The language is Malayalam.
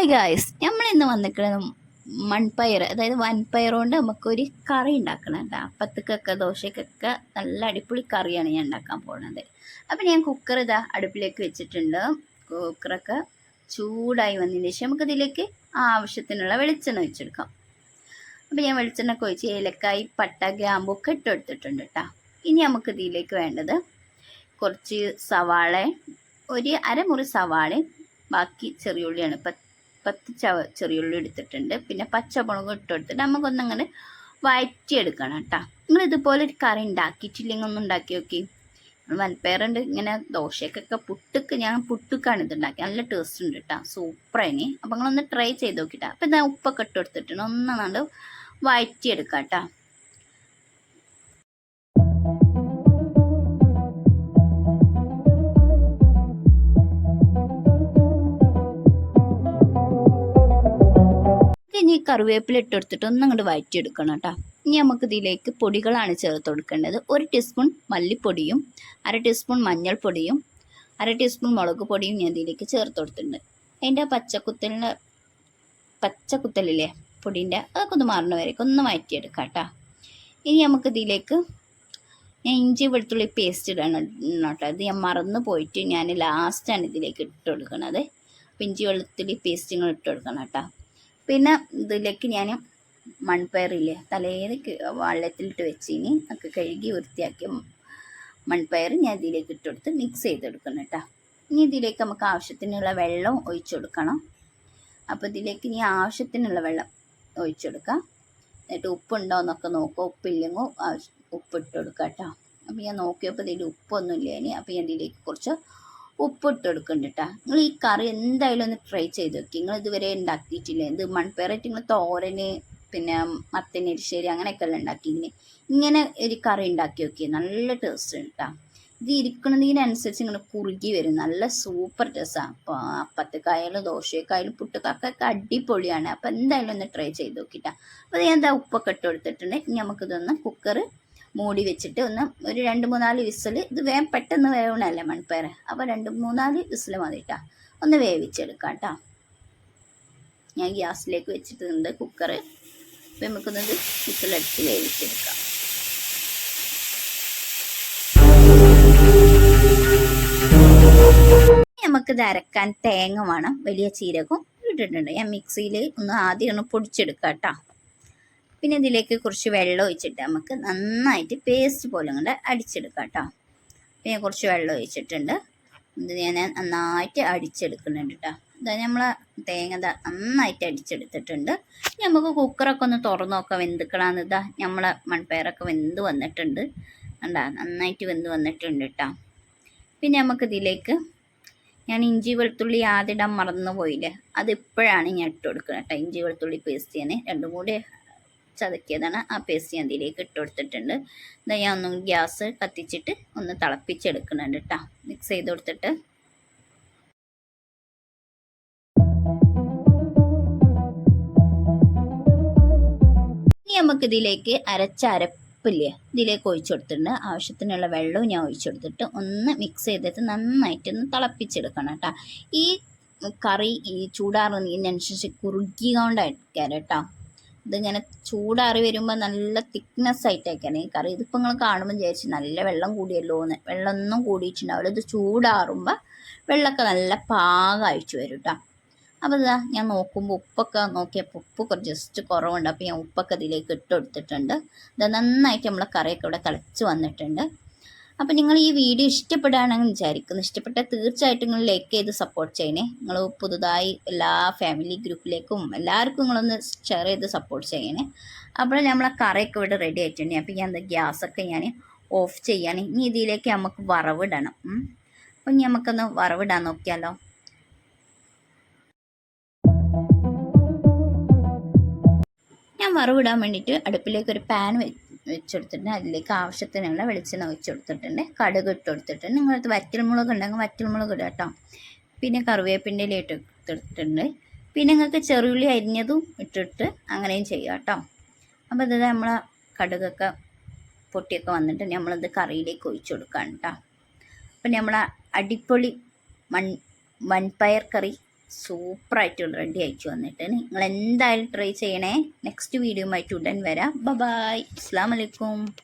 ഹായ് ഗായ്സ് നമ്മൾ ഇന്ന് വന്നിരിക്കുന്നത് മൺപയർ അതായത് വൻപയർ കൊണ്ട് നമുക്കൊരു കറി ഉണ്ടാക്കണം കേട്ടോ. അപ്പത്തേക്കൊക്കെ ദോശക്കൊക്കെ നല്ല അടിപൊളി കറിയാണ് ഞാൻ ഉണ്ടാക്കാൻ പോകുന്നത്. അപ്പം ഞാൻ കുക്കർ ഇതാ അടുപ്പിലേക്ക് വെച്ചിട്ടുണ്ട്. കുക്കറൊക്കെ ചൂടായി വന്നതിന് ശേഷം നമുക്ക് ഇതിലേക്ക് ആവശ്യത്തിനുള്ള വെളിച്ചെണ്ണ ഒഴിച്ചെടുക്കാം. അപ്പം ഞാൻ വെളിച്ചെണ്ണ ഒക്കെ ഒഴിച്ച് ഏലക്കായി പട്ട ഗ്രാമ്പു ഒക്കെ ഇട്ട് എടുത്തിട്ടുണ്ട് കേട്ടോ. ഇനി നമുക്ക് ഇതിലേക്ക് വേണ്ടത് കുറച്ച് സവാള ഒരു അരമുറി സവാളയും ബാക്കി ചെറിയുള്ളിയാണ് പത്ത് പത്ത് ചവ ചെറിയുള്ളി എടുത്തിട്ടുണ്ട്. പിന്നെ പച്ചമുളകും ഇട്ട് കൊടുത്തിട്ട് നമുക്കൊന്നങ്ങനെ വഴറ്റിയെടുക്കണം കേട്ടോ. നിങ്ങൾ ഇതുപോലെ ഒരു കറി ഉണ്ടാക്കിയിട്ടില്ലെങ്കിൽ ഒന്ന് ഉണ്ടാക്കി നോക്കി. വൻപയറുണ്ട് ഇങ്ങനെ ദോശക്കൊക്കെ പുട്ടുക്ക് ഞാൻ പുട്ടുക്കാണ് ഇത് ഉണ്ടാക്കി നല്ല ടേസ്റ്റ് ഉണ്ട് കേട്ടോ സൂപ്പറായിന് അപ്പം നിങ്ങളൊന്ന് ട്രൈ ചെയ്ത് നോക്കിട്ടാ. അപ്പം ഇതാ ഉപ്പൊക്കെ ഇട്ട് കൊടുത്തിട്ടുണ്ട്. ഒന്നാണ്ട് വഴറ്റിയെടുക്കാം കേട്ടോ. ഇനി കറിവേപ്പില ഇട്ടെടുത്തിട്ട് ഒന്ന് അങ്ങോട്ട് വഴറ്റിയെടുക്കണം കേട്ടോ. ഇനി നമുക്ക് ഇതിലേക്ക് പൊടികളാണ് ചേർത്ത് കൊടുക്കേണ്ടത്. ഒരു ടീസ്പൂൺ മല്ലിപ്പൊടിയും അര ടീസ്പൂൺ മഞ്ഞൾപ്പൊടിയും അര ടീസ്പൂൺ മുളക് പൊടിയും ഞാൻ ഇതിലേക്ക് ചേർത്ത് കൊടുത്തിട്ടുണ്ട്. അതിന്റെ പച്ചക്കുത്തലിന്റെ പച്ചക്കുത്തലില്ലേ പൊടിന്റെ അതൊക്കെ ഒന്ന് മാറണ വരേക്കും ഒന്ന് വഴറ്റിയെടുക്കാം കേട്ടോ. ഇനി നമുക്ക് ഇതിലേക്ക് ഞാൻ ഇഞ്ചി വെളുത്തുള്ളി പേസ്റ്റ് ഇടണം കേട്ടോ. ഇത് ഞാൻ മറന്നു പോയിട്ട് ഞാൻ ലാസ്റ്റാണ് ഇതിലേക്ക് ഇട്ട് കൊടുക്കണത്. അപ്പം ഇഞ്ചി വെളുത്തുള്ളി പേസ്റ്റ് ഇങ്ങനെ ഇട്ട് കൊടുക്കണം കേട്ടോ. പിന്നെ ഇതിലേക്ക് ഞാൻ മൺപയറില്ലേ തലേന്ന് വെള്ളത്തിലിട്ട് വെച്ചിനി. ഒക്കെ കഴുകി വൃത്തിയാക്കിയ മൺപയർ ഞാൻ ഇതിലേക്ക് ഇട്ടുകൊടുത്ത് മിക്സ് ചെയ്തെടുക്കണം കേട്ടോ ഇനി ഇതിലേക്ക് നമുക്ക് ആവശ്യത്തിനുള്ള വെള്ളം ഒഴിച്ചു കൊടുക്കണം. അപ്പോൾ ഇതിലേക്ക് ഇനി ആവശ്യത്തിനുള്ള വെള്ളം ഒഴിച്ചു കൊടുക്കാം. എന്നിട്ട് ഉപ്പുണ്ടോ എന്നൊക്കെ നോക്കുക ഉപ്പില്ലെങ്കിൽ ഉപ്പിട്ട് കൊടുക്കാം കേട്ടോ അപ്പോൾ ഞാൻ നോക്കിയപ്പോൾ ഇതിൽ ഉപ്പൊന്നുമില്ല ഇനി അപ്പോൾ ഞാൻ ഇതിലേക്ക് കുറച്ച് ഉപ്പിട്ട് കൊടുക്കുന്നുണ്ട് കേട്ടോ നിങ്ങൾ ഈ കറി എന്തായാലും ഒന്ന് ട്രൈ ചെയ്ത് നോക്കി നിങ്ങൾ ഇതുവരെ ഉണ്ടാക്കിയിട്ടില്ല ഇത് മൺപേറായിട്ട് നിങ്ങൾ തോരന് പിന്നെ മത്തനെരിശ്ശേരി അങ്ങനെയൊക്കെ അല്ല ഉണ്ടാക്കിയിങ്ങനെ ഇങ്ങനെ ഒരു കറി ഉണ്ടാക്കി നോക്കി നല്ല ടേസ്റ്റ് ഉണ്ട് കേട്ടോ ഇത് ഇരിക്കുന്നതിനനുസരിച്ച് ഇങ്ങനെ കുറുകി വരും. നല്ല സൂപ്പർ ടേസ്റ്റാണ് അപ്പോൾ അപ്പത്തേക്കായാലും ദോശക്കായാലും പുട്ടക്കൊക്കെ അടിപൊളിയാണ്. അപ്പോൾ എന്തായാലും ഒന്ന് ട്രൈ ചെയ്ത് നോക്കിട്ടാ അപ്പോൾ ഞാൻ എന്താ ഉപ്പൊക്കെ ഇട്ട് കൊടുത്തിട്ടുണ്ട്. ഇനി നമുക്കിതൊന്ന് കുക്കർ മൂടി വെച്ചിട്ട് ഒന്ന് ഒരു രണ്ട് മൂന്നാൽ വിസിൽ. ഇത് വേം പെട്ടെന്ന് വേവണല്ലേ മൺപയർ? അപ്പോൾ രണ്ട് മൂന്നാൽ വിസിൽ മതി കേട്ടോ. ഒന്ന് വേവിച്ചെടുക്കാം കേട്ടോ. ഞാൻ ഗ്യാസിലേക്ക് വെച്ചിട്ടുണ്ട് കുക്കർ അപ്പോൾ നമുക്കൊന്നത് വിസിലടിച്ച് വേവിച്ചെടുക്കാം. നമുക്കിത് അരക്കാൻ തേങ്ങ വേണം. വലിയ ചീരകവും ഇട്ടിട്ടുണ്ട്. ഞാൻ മിക്സിയിൽ ഒന്ന് ആദ്യം ഒന്ന് പൊടിച്ചെടുക്കാം കേട്ടോ. പിന്നെ ഇതിലേക്ക് കുറച്ച് വെള്ളം ഒഴിച്ചിട്ട് നമുക്ക് നന്നായിട്ട് പേസ്റ്റ് പോലെ കൊണ്ട് അടിച്ചെടുക്കാം കേട്ടോ പിന്നെ കുറച്ച് വെള്ളം ഒഴിച്ചിട്ടുണ്ട്. ഇത് ഞാൻ നന്നായിട്ട് അടിച്ചെടുക്കുന്നുണ്ട് കേട്ടോ ഇതാ നമ്മൾ തേങ്ങ നന്നായിട്ട് അടിച്ചെടുത്തിട്ടുണ്ട്. നമുക്ക് കുക്കറൊക്കെ ഒന്ന് തുറന്നു നോക്കാം. വെന്തുക്കളാന്ന് ഇതാ നമ്മളെ മൺപയറൊക്കെ വെന്ത് വന്നിട്ടുണ്ട്. കണ്ടാ? നന്നായിട്ട് വെന്ത് വന്നിട്ടുണ്ട് കേട്ടോ പിന്നെ നമുക്ക് ഇതിലേക്ക് ഞാൻ ഇഞ്ചി വെളുത്തുള്ളി ആദ്യം ഇടാൻ മറന്നു പോയില്ലേ അത് ഇപ്പോഴാണ് ഞാൻ ഇട്ട് കൊടുക്കുന്നത് കേട്ടോ ഇഞ്ചി വെളുത്തുള്ളി പേസ്റ്റ് ഞാൻ രണ്ടും കൂടി ചതക്കിയതാണ്. ആ പേസ്റ്റ് ഞാൻ ഇതിലേക്ക് ഇട്ട് കൊടുത്തിട്ടുണ്ട്. ഞാൻ ഒന്നും ഗ്യാസ് കത്തിച്ചിട്ട് ഒന്ന് തിളപ്പിച്ചെടുക്കുന്നുണ്ട് കേട്ടോ. മിക്സ് ചെയ്ത് കൊടുത്തിട്ട്. ഇനി നമുക്ക് ഇതിലേക്ക് അരച്ച അരപ്പില്ലേ ഇതിലേക്ക് ഒഴിച്ചു കൊടുത്തിട്ടുണ്ട്. ആവശ്യത്തിനുള്ള വെള്ളവും ഞാൻ ഒഴിച്ചു കൊടുത്തിട്ട് ഒന്ന് മിക്സ് ചെയ്തിട്ട് നന്നായിട്ട് ഒന്ന് തിളപ്പിച്ചെടുക്കണം കേട്ടോ. ഈ കറി ഈ ചൂടാറുന്നതിനനുസരിച്ച് കുറുകിക്കൊണ്ടായിരിക്കാം കേട്ടോ. ഇതിങ്ങനെ ചൂടാറി വരുമ്പോൾ നല്ല തിക്നെസ് ആയിട്ടൊക്കെയാണ് ഈ കറി ഇതിപ്പോൾ നിങ്ങൾ കാണുമ്പോൾ വിചാരിച്ച് നല്ല വെള്ളം കൂടിയല്ലോ എന്ന്. വെള്ളം ഒന്നും കൂടിയിട്ടുണ്ടാവില്ല. ഇത് ചൂടാറുമ്പോൾ വെള്ളമൊക്കെ നല്ല പാകമായിട്ട് വരും കേട്ടോ അപ്പോൾ ഇതാ ഞാൻ നോക്കുമ്പോൾ ഉപ്പൊക്കെ നോക്കിയപ്പോൾ ഉപ്പ് ഉപ്പൊക്കെ ജസ്റ്റ് കുറവുണ്ട്. അപ്പോൾ ഞാൻ ഉപ്പൊക്കെ ഇതിലേക്ക് ഇട്ട് കൊടുത്തിട്ടുണ്ട്. ഇത് നന്നായിട്ട് നമ്മളെ കറിയൊക്കെ ഇവിടെ തിളച്ച് വന്നിട്ടുണ്ട്. അപ്പോൾ നിങ്ങൾ ഈ വീഡിയോ ഇഷ്ടപ്പെടുകയാണെന്ന് വിചാരിക്കുന്നു. ഇഷ്ടപ്പെട്ടാൽ തീർച്ചയായിട്ടും നിങ്ങൾ ലൈക്ക് ചെയ്ത് സപ്പോർട്ട് ചെയ്യണേ. നിങ്ങൾ പുതുതായി എല്ലാ ഫാമിലി ഗ്രൂപ്പിലേക്കും എല്ലാവർക്കും നിങ്ങളൊന്ന് ഷെയർ ചെയ്ത് സപ്പോർട്ട് ചെയ്യണേ. അപ്പോൾ നമ്മളെ കറിയൊക്കെ ഇവിടെ റെഡി ആയിട്ടുണ്ട്. അപ്പോൾ ഞാൻ ഗ്യാസൊക്കെ ഞാൻ ഓഫ് ചെയ്യാണ്. ഇനി ഇതിലേക്ക് നമുക്ക് വറവിടണം. അപ്പം ഇനി നമുക്കൊന്ന് വറവിടാൻ നോക്കിയാലോ. ഞാൻ വറവിടാൻ വേണ്ടിയിട്ട് അടുപ്പിലേക്ക് ഒരു പാൻ വെച്ചെടുത്തിട്ടുണ്ട്. അതിലേക്ക് ആവശ്യത്തിനുള്ള വെളിച്ചെണ്ണ ഒഴിച്ച് കൊടുത്തിട്ടുണ്ട് കടുക് ഇട്ട് കൊടുത്തിട്ടുണ്ട് നിങ്ങളത് വറ്റൽമുളക് ഉണ്ടെങ്കിൽ വറ്റൽമുളക് ഇടുക കേട്ടോ. പിന്നെ കറിവേപ്പിന്റെ ഇല ഇട്ട് കൊടുത്തിട്ടുണ്ട് പിന്നെ നിങ്ങൾക്ക് ചെറുള്ളി അരിഞ്ഞതും ഇട്ടിട്ട് അങ്ങനെയും ചെയ്യാം കേട്ടോ. അപ്പോൾ ഇത് നമ്മൾ കടുകൊക്കെ പൊട്ടിയൊക്കെ വന്നിട്ട് നമ്മളത് കറിയിലേക്ക് ഒഴിച്ചു കൊടുക്കുകയാണ് കേട്ടോ. അപ്പം നമ്മൾ അടിപൊളി മൺ വൻപയർ കറി സൂപ്പറായിട്ട് റെഡി ആയിട്ട് വന്നിട്ട്. നിങ്ങൾ എന്തായാലും ട്രൈ ചെയ്യണേ. നെക്സ്റ്റ് വീഡിയോ ആയിട്ട് ഉടൻ വരാം. ബ ബായ് അസ്സാം വലൈക്കും